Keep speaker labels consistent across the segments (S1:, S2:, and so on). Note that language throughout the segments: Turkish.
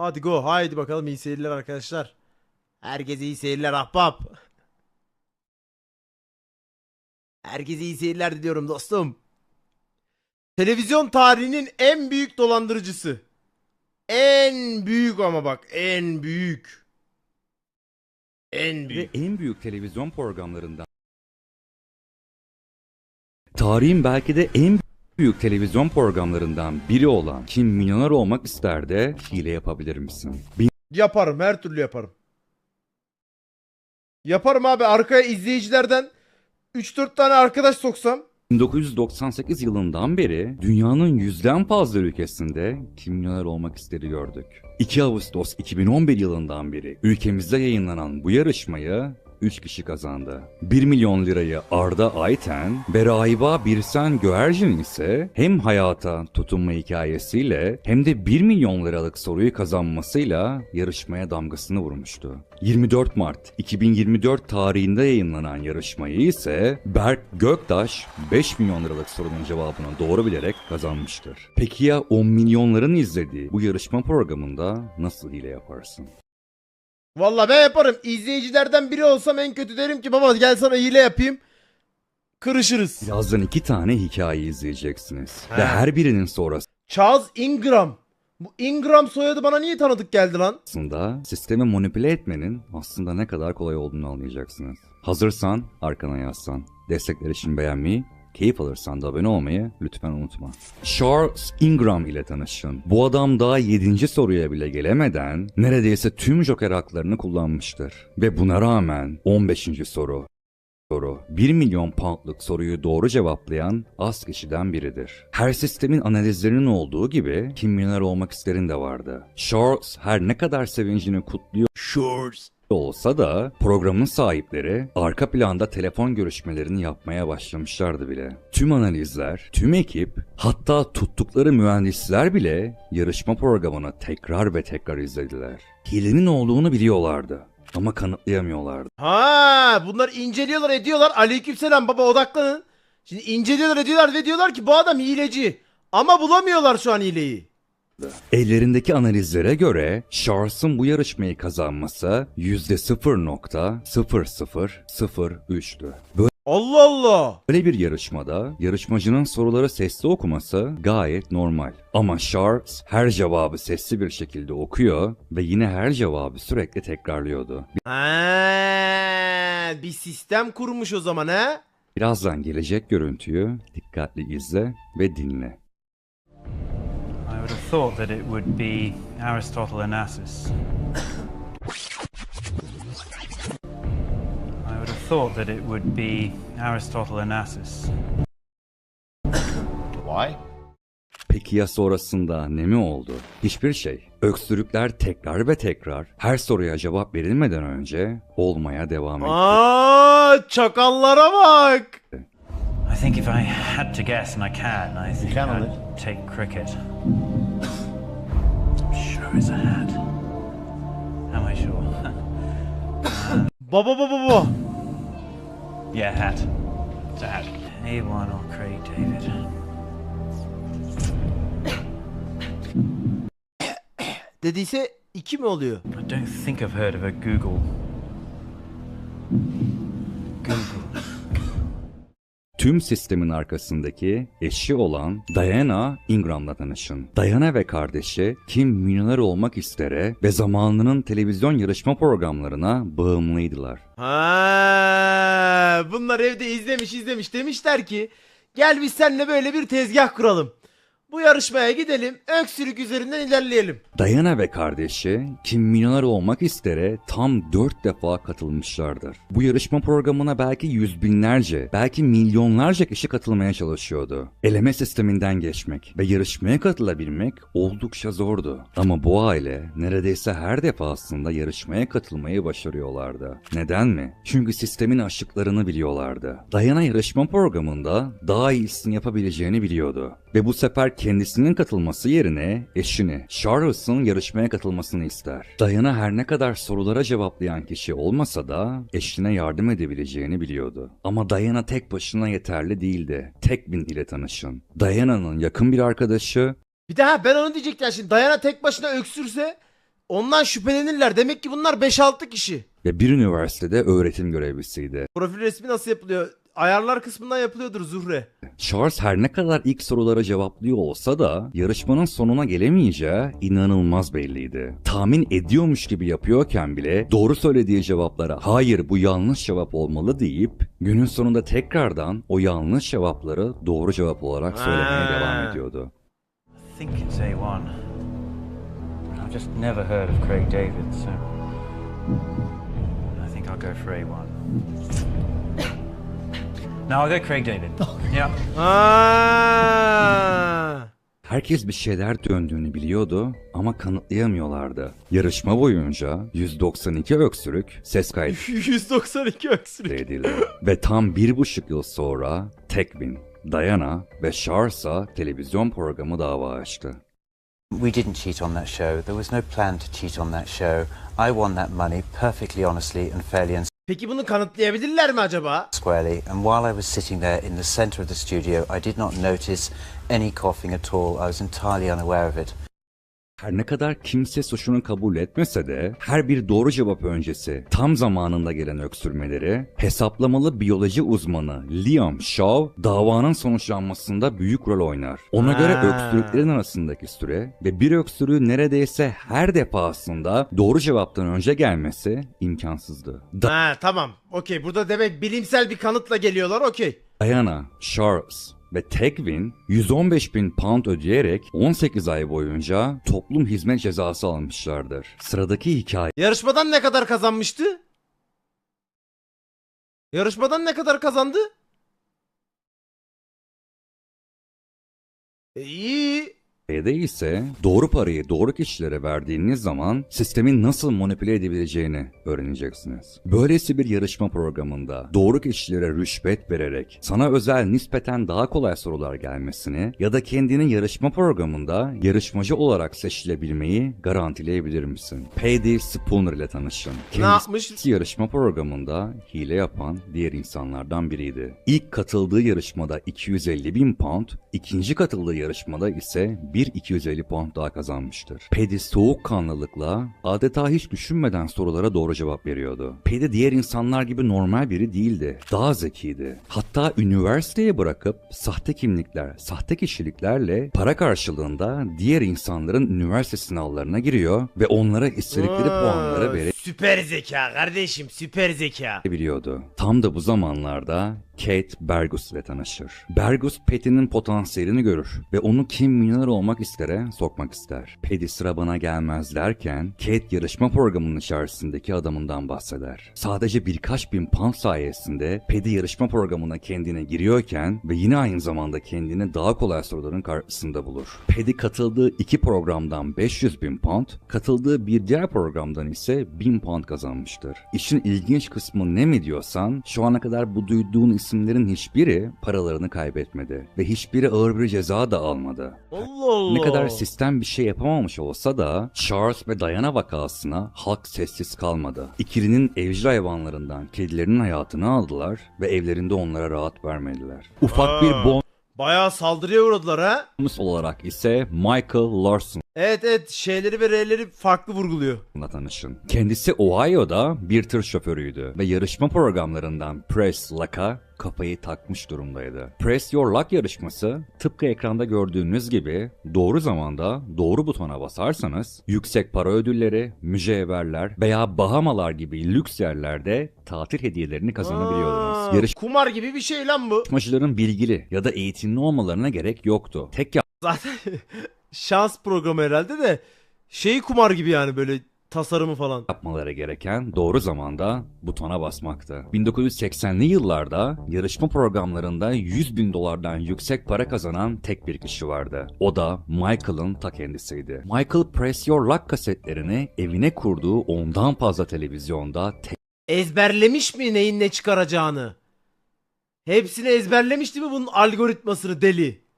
S1: Hadi go. Haydi bakalım iyi seyirler arkadaşlar. Herkese iyi seyirler ahbap. Herkese iyi seyirler diliyorum dostum. Televizyon tarihinin en büyük dolandırıcısı. En büyük ama bak en büyük. En
S2: ve
S1: büyük.
S2: en büyük televizyon programlarından. Tarihin belki de en büyük televizyon programlarından biri olan Kim Milyoner Olmak ister de hile yapabilir misin?
S1: Yaparım her türlü yaparım. Yaparım abi arkaya izleyicilerden 3-4 tane arkadaş soksam.
S2: 1998 yılından beri dünyanın yüzden fazla ülkesinde Kim Milyoner Olmak isteri gördük. 2 Ağustos 2011 yılından beri ülkemizde yayınlanan bu yarışmayı 3 kişi kazandı. 1 milyon lirayı Arda Ayten ve Rahiba Birsen Göğercin ise hem hayata tutunma hikayesiyle hem de 1 milyon liralık soruyu kazanmasıyla yarışmaya damgasını vurmuştu. 24 Mart 2024 tarihinde yayınlanan yarışmayı ise Berk Göktaş 5 milyon liralık sorunun cevabını doğru bilerek kazanmıştır. Peki ya 10 milyonların izlediği bu yarışma programında nasıl hile yaparsın?
S1: Valla ben yaparım. İzleyicilerden biri olsam en kötü derim ki baba gel sana hile yapayım. Kırışırız.
S2: Birazdan iki tane hikaye izleyeceksiniz.
S1: He.
S2: Ve her birinin sonrasında
S1: Charles Ingram. Bu Ingram soyadı bana niye tanıdık geldi lan?
S2: aslında sistemi manipüle etmenin aslında ne kadar kolay olduğunu anlayacaksınız. Hazırsan arkana yaslan. Destekler için beğenmeyi, keyif alırsan da abone olmayı lütfen unutma. Charles Ingram ile tanışın. Bu adam daha 7. soruya bile gelemeden neredeyse tüm joker haklarını kullanmıştır. Ve buna rağmen 15. soru soru 1 milyon poundluk soruyu doğru cevaplayan az kişiden biridir. Her sistemin analizlerinin olduğu gibi kim milyoner olmak isterin de vardı. Charles her ne kadar sevincini kutluyor
S1: Shorts.
S2: Olsa da programın sahipleri arka planda telefon görüşmelerini yapmaya başlamışlardı bile. Tüm analizler, tüm ekip, hatta tuttukları mühendisler bile yarışma programını tekrar ve tekrar izlediler. Hilenin olduğunu biliyorlardı ama kanıtlayamıyorlardı.
S1: Ha, bunlar inceliyorlar ediyorlar. Aleykümselam baba odaklanın. Şimdi inceliyorlar ediyorlar ve diyorlar ki bu adam hileci. Ama bulamıyorlar şu an hileyi.
S2: Ellerindeki analizlere göre Charles'ın bu yarışmayı kazanması %0.0003'tü.
S1: Allah Allah.
S2: Böyle bir yarışmada yarışmacının soruları sesli okuması gayet normal. Ama Charles her cevabı sesli bir şekilde okuyor ve yine her cevabı sürekli tekrarlıyordu.
S1: Ha, bir sistem kurmuş o zaman ha?
S2: Birazdan gelecek görüntüyü dikkatli izle ve dinle.
S3: I would have thought that it would be Aristotle Onassis. I would have thought that it would be Aristotle Onassis.
S4: Why?
S2: Peki ya sonrasında ne mi oldu? Hiçbir şey. Öksürükler tekrar ve tekrar her soruya cevap verilmeden önce olmaya devam etti.
S1: Aa, çakallara bak.
S3: I think if I had to guess, and I can, I think
S4: can,
S3: I'd take cricket. Sure as a hat. Am I sure?
S1: Baba baba baba.
S3: yeah, hat. It's a hat. A1 or Craig David.
S1: Dediyse iki mi oluyor?
S3: I don't think I've heard of a. Google.
S2: Tüm sistemin arkasındaki eşi olan Diana Ingram'la tanışın. Diana ve kardeşi Kim Milyoner Olmak istere ve zamanının televizyon yarışma programlarına bağımlıydılar.
S1: Ha, bunlar evde izlemiş izlemiş demişler ki gel biz seninle böyle bir tezgah kuralım. Bu yarışmaya gidelim öksürük üzerinden ilerleyelim.
S2: Diana ve kardeşi Kim Milyoner Olmak istere tam 4 defa katılmışlardır. Bu yarışma programına belki yüz binlerce, belki milyonlarca kişi katılmaya çalışıyordu. Eleme sisteminden geçmek ve yarışmaya katılabilmek oldukça zordu. Ama bu aile neredeyse her defasında yarışmaya katılmayı başarıyorlardı. Neden mi? Çünkü sistemin aşıklarını biliyorlardı. Diana yarışma programında daha iyisini yapabileceğini biliyordu. Ve bu sefer kendisinin katılması yerine eşini, Charles'ın yarışmaya katılmasını ister. Diana her ne kadar sorulara cevaplayan kişi olmasa da eşine yardım edebileceğini biliyordu. Ama Diana tek başına yeterli değildi. Tek bin ile tanışın. Diana'nın yakın bir arkadaşı
S1: Bir daha ben onu diyecektim şimdi Dayana tek başına öksürse ondan şüphelenirler. Demek ki bunlar 5-6 kişi.
S2: ve bir üniversitede öğretim görevlisiydi.
S1: Profil resmi nasıl yapılıyor? Ayarlar kısmından yapılıyordur Zuhre.
S2: Charles her ne kadar ilk sorulara cevaplıyor olsa da yarışmanın sonuna gelemeyeceği inanılmaz belliydi. Tahmin ediyormuş gibi yapıyorken bile doğru söylediği cevaplara hayır bu yanlış cevap olmalı deyip günün sonunda tekrardan o yanlış cevapları doğru cevap olarak söylemeye
S1: Ha.
S2: devam ediyordu.
S3: I think it's A1. I've just never heard of Craig David, so I think I'll go for A1. No, I'll go Craig David. yeah.
S1: Aa.
S2: Herkes bir şeyler döndüğünü biliyordu ama kanıtlayamıyorlardı. Yarışma boyunca 192 öksürük ses kaydı
S1: 192 öksürük.
S2: edildi. Ve tam bir buçuk yıl sonra Tekvin, Diana ve Charles'a televizyon programı dava açtı.
S4: We didn't cheat on that show. There was no plan to cheat on that show. I won that money perfectly honestly and fairly and
S1: Peki bunu kanıtlayabilirler mi acaba?
S4: squarely. And while I was sitting there in the center of the studio, I did not notice any coughing at all. I was entirely unaware of it.
S2: Her ne kadar kimse suçunu kabul etmese de her bir doğru cevap öncesi tam zamanında gelen öksürmeleri hesaplamalı biyoloji uzmanı Liam Shaw davanın sonuçlanmasında büyük rol oynar. Ona göre
S1: Ha.
S2: öksürüklerin arasındaki süre ve bir öksürüğü neredeyse her defasında doğru cevaptan önce gelmesi imkansızdı.
S1: Ha tamam. Okey burada demek bilimsel bir kanıtla geliyorlar okey.
S2: Diana, Charles ve Tegvin 115 bin pound ödeyerek 18 ay boyunca toplum hizmet cezası almışlardır. Sıradaki hikaye
S1: Yarışmadan ne kadar kazanmıştı? Yarışmadan ne kadar kazandı? E, iyi.
S2: Hikayede ise doğru parayı doğru kişilere verdiğiniz zaman sistemin nasıl manipüle edebileceğini öğreneceksiniz. Böylesi bir yarışma programında doğru kişilere rüşvet vererek sana özel nispeten daha kolay sorular gelmesini ya da kendini yarışma programında yarışmacı olarak seçilebilmeyi garantileyebilir misin? Paddy Spooner ile tanışın.
S1: Ne yapmış?
S2: Kendisi yarışma programında hile yapan diğer insanlardan biriydi. İlk katıldığı yarışmada 250 bin pound, ikinci katıldığı yarışmada ise bir 250 pound daha kazanmıştır. Paddy soğukkanlılıkla adeta hiç düşünmeden sorulara doğru cevap veriyordu. Paddy diğer insanlar gibi normal biri değildi. Daha zekiydi. Hatta üniversiteye bırakıp sahte kimlikler, sahte kişiliklerle para karşılığında diğer insanların üniversite sınavlarına giriyor ve onlara istedikleri puanları verip
S1: Süper zeka kardeşim süper zeka.
S2: biliyordu. Tam da bu zamanlarda Kate Bergus ile tanışır. Bergus Patty'nin potansiyelini görür ve onu kim milyoner olmak istere sokmak ister. Patty sıra bana gelmez derken Kate yarışma programının içerisindeki adamından bahseder. Sadece birkaç bin pound sayesinde Patty yarışma programına kendine giriyorken ve yine aynı zamanda kendini daha kolay soruların karşısında bulur. Paddy katıldığı iki programdan 500 bin pound, katıldığı bir diğer programdan ise 1000 pound kazanmıştır. İşin ilginç kısmı ne mi diyorsan, şu ana kadar bu duyduğun isimlerin hiçbiri paralarını kaybetmedi ve hiçbiri ağır bir ceza da almadı.
S1: Allah Allah.
S2: Ne kadar sistem bir şey yapamamış olsa da Charles ve Diana vakasına halk sessiz kalmadı. İkilinin evcil hayvanlarından kedilerinin hayatını aldılar ve evlerinde onlara rahat vermediler. Ufak bir
S1: Aa. Bayağı saldırıya uğradılar ha.
S2: olarak ise Michael Larson
S1: Evet evet şeyleri ve R'leri farklı vurguluyor.
S2: Tanışın. Kendisi Ohio'da bir tır şoförüydü ve yarışma programlarından Press Luck'a kafayı takmış durumdaydı. Press Your Luck yarışması tıpkı ekranda gördüğünüz gibi doğru zamanda doğru butona basarsanız yüksek para ödülleri, mücevherler veya Bahamalar gibi lüks yerlerde tatil hediyelerini kazanabiliyordunuz.
S1: Aa, kumar gibi bir şey lan bu.
S2: Yarışmacıların bilgili ya da eğitimli olmalarına gerek yoktu. Tek
S1: Zaten şans programı herhalde de şey kumar gibi yani böyle tasarımı falan.
S2: yapmaları gereken doğru zamanda butona basmaktı. 1980'li yıllarda yarışma programlarında 100 bin dolardan yüksek para kazanan tek bir kişi vardı. O da Michael'ın ta kendisiydi. Michael Press Your Luck kasetlerini evine kurduğu ondan fazla televizyonda
S1: Ezberlemiş mi neyin ne çıkaracağını? Hepsini ezberlemiş değil mi bunun algoritmasını deli?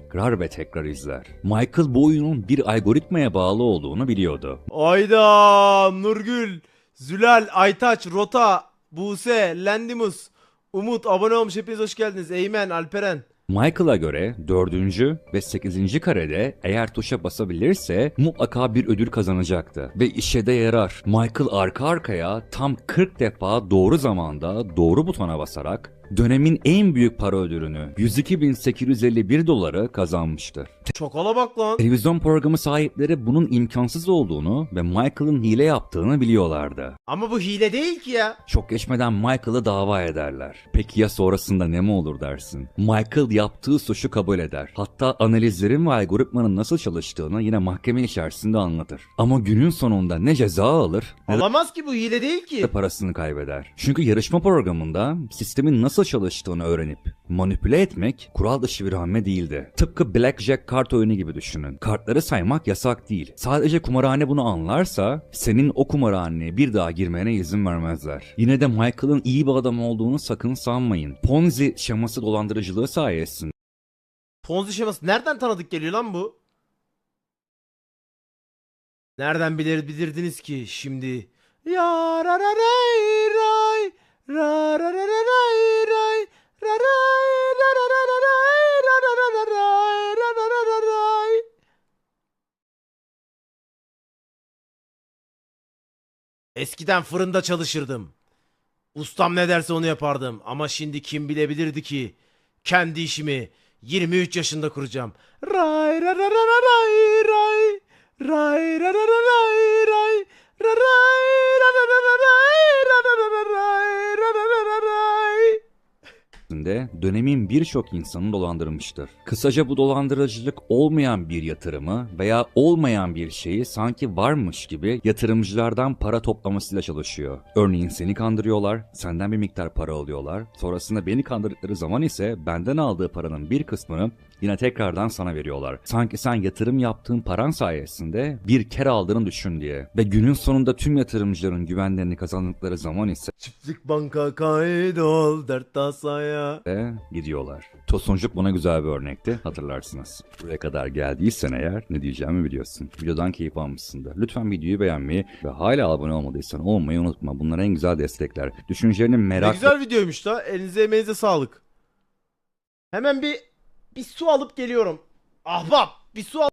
S2: Tekrar ve tekrar izler. Michael bu oyunun bir algoritmaya bağlı olduğunu biliyordu.
S1: Ayda Nurgül, Zülal, Aytaç, Rota, Buse, Lendimus, Umut abone olmuş hepiniz hoş geldiniz. Eymen, Alperen.
S2: Michael'a göre 4. ve 8. karede eğer tuşa basabilirse mutlaka bir ödül kazanacaktı. Ve işe de yarar. Michael arka arkaya tam 40 defa doğru zamanda doğru butona basarak dönemin en büyük para ödülünü 102.851 doları kazanmıştır.
S1: Çokala bak lan.
S2: Televizyon programı sahipleri bunun imkansız olduğunu ve Michael'ın hile yaptığını biliyorlardı.
S1: Ama bu hile değil ki ya.
S2: Çok geçmeden Michael'ı dava ederler. Peki ya sonrasında ne mi olur dersin? Michael yaptığı suçu kabul eder. Hatta analizlerin ve algoritmanın nasıl çalıştığını yine mahkeme içerisinde anlatır. Ama günün sonunda ne ceza alır ne
S1: Alamaz ki bu hile değil ki.
S2: parasını kaybeder. Çünkü yarışma programında sistemin nasıl çalıştığını öğrenip manipüle etmek kural dışı bir hamle değildi. Tıpkı Blackjack kart oyunu gibi düşünün. Kartları saymak yasak değil. Sadece kumarhane bunu anlarsa senin o kumarhaneye bir daha girmene izin vermezler. Yine de Michael'ın iyi bir adam olduğunu sakın sanmayın. Ponzi şeması dolandırıcılığı sayesinde
S1: Ponzi şeması nereden tanıdık geliyor lan bu? Nereden bilir bilirdiniz ki şimdi? Ya ra ra ray ray ra ra ra ra ray ray ra ray ra ra ra ra ray ra ra ra ra ray ra ra ra ra ray. Eskiden fırında çalışırdım. Ustam ne derse onu yapardım ama şimdi kim bilebilirdi ki kendi işimi 23 yaşında kuracağım. Ray ra ra ra ra ray ray ray ra ra ra ray ray ra ray ra ra ra ra ray ra ra ra ra
S2: de dönemin birçok insanı dolandırmıştır. Kısaca bu dolandırıcılık olmayan bir yatırımı veya olmayan bir şeyi sanki varmış gibi yatırımcılardan para toplamasıyla çalışıyor. Örneğin seni kandırıyorlar, senden bir miktar para alıyorlar. Sonrasında beni kandırdıkları zaman ise benden aldığı paranın bir kısmını yine tekrardan sana veriyorlar. Sanki sen yatırım yaptığın paran sayesinde bir kere aldığını düşün diye. Ve günün sonunda tüm yatırımcıların güvenlerini kazandıkları zaman ise
S1: Çiftlik banka kaydol dert tasaya.
S2: de gidiyorlar. Tosuncuk buna güzel bir örnekti hatırlarsınız. Buraya kadar geldiysen eğer ne diyeceğimi biliyorsun. Videodan keyif almışsındır. Lütfen videoyu beğenmeyi ve hala abone olmadıysan olmayı unutma. Bunlar en güzel destekler. Düşüncelerini
S1: Ne
S2: merak
S1: güzel videoymuş da. Elinize emeğinize sağlık. Hemen bir bir su alıp geliyorum. Ahbap bir su al.